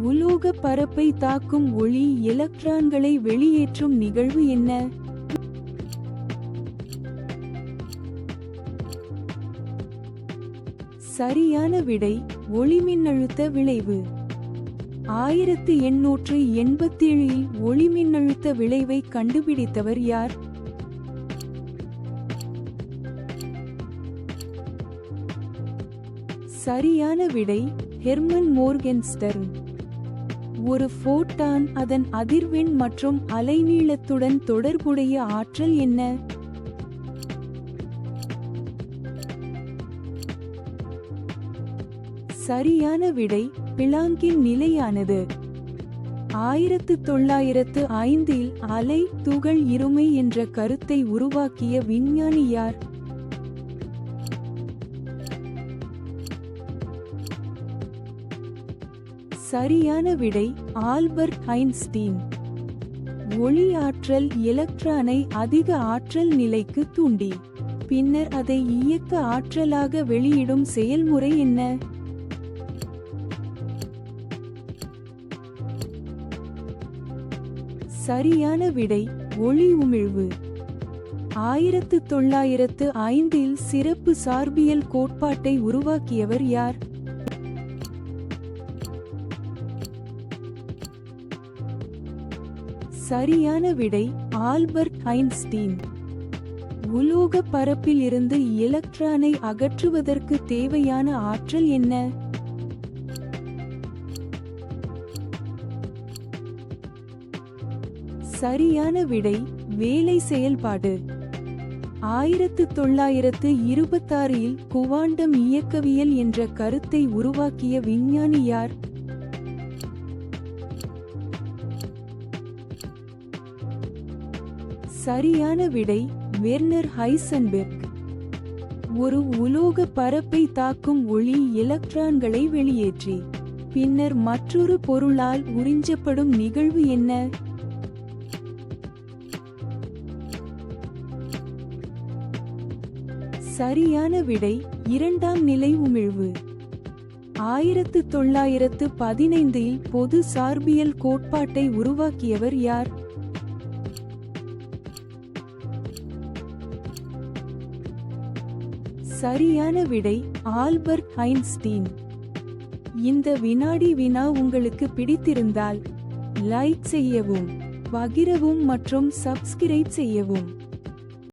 உலோக பரப்பை தாக்கும் ஒளி எலக்ட்ரான்களை வெளியேற்றும் நிகழ்வு என்ன? சரியான விடை ஒளிமின்னழுத்த விளைவு. ஆயிரத்து எண்ணூற்று எண்பத்தேழில் ஒளிமின்னழுத்த விளைவை கண்டுபிடித்தவர் யார்? சரியான விடை ஹெர்மன் மோர்கென்ஸ்டர்ன். ஒரு ஃபோட்டான் அதன் அதிர்வெண் மற்றும் அலைநீளத்துடன் தொடர்புடைய ஆற்றல் என்ன? சரியான விடை பிளாங்கின் நிலையானது. ஆயிரத்து தொள்ளாயிரத்து ஐந்தில் அலை துகள் இருமை என்ற கருத்தை உருவாக்கிய விஞ்ஞானி யார்? சரியான விடை ஆல்பர்ட் ஐன்ஸ்டீன். ஒளி ஆற்றல் எலக்ட்ரானை அதிக ஆற்றல் நிலைக்கு தூண்டி பின்னர் அதை இயக்க ஆற்றலாக வெளியிடும் செயல்முறை என்ன? சரியான விடை ஒளி உமிழ்வு. ஆயிரத்து தொள்ளாயிரத்து ஐந்தில் சிறப்பு சார்பியல் கோட்பாட்டை உருவாக்கியவர் யார்? சரியான விடை ஆல்பர்ட் ஐன்ஸ்டீன். உலோக பரப்பில் இருந்து எலக்ட்ரானை அகற்றுவதற்கு தேவையான ஆற்றல் என்ன? சரியான விடை வேலை செயல்பாடு. ஆயிரத்து தொள்ளாயிரத்து இருபத்தாறில் குவாண்டம் இயக்கவியல் என்ற கருத்தை உருவாக்கிய விஞ்ஞானி யார்? சரியான விடை வெர்னர் ஹைசன்பெர்க். ஒரு உலோக பரப்பை தாக்கும் ஒளி எலக்ட்ரான்களை வெளியேற்றி பின்னர் மற்றொரு பொருளால் உறிஞ்சப்படும் நிகழ்வு என்ன? சரியான விடை இரண்டாம் நிலை உமிழ்வு. ஆயிரத்து தொள்ளாயிரத்து பதினைந்தில் பொது சார்பியல் கோட்பாட்டை உருவாக்கியவர் யார்? சரியான விடை ஆல்பர்ட் ஐன்ஸ்டீன். இந்த வினாடி வினா உங்களுக்கு பிடித்திருந்தால் லைக் செய்யவும் பகிரவும் மற்றும் சப்ஸ்கிரைப் செய்யவும்.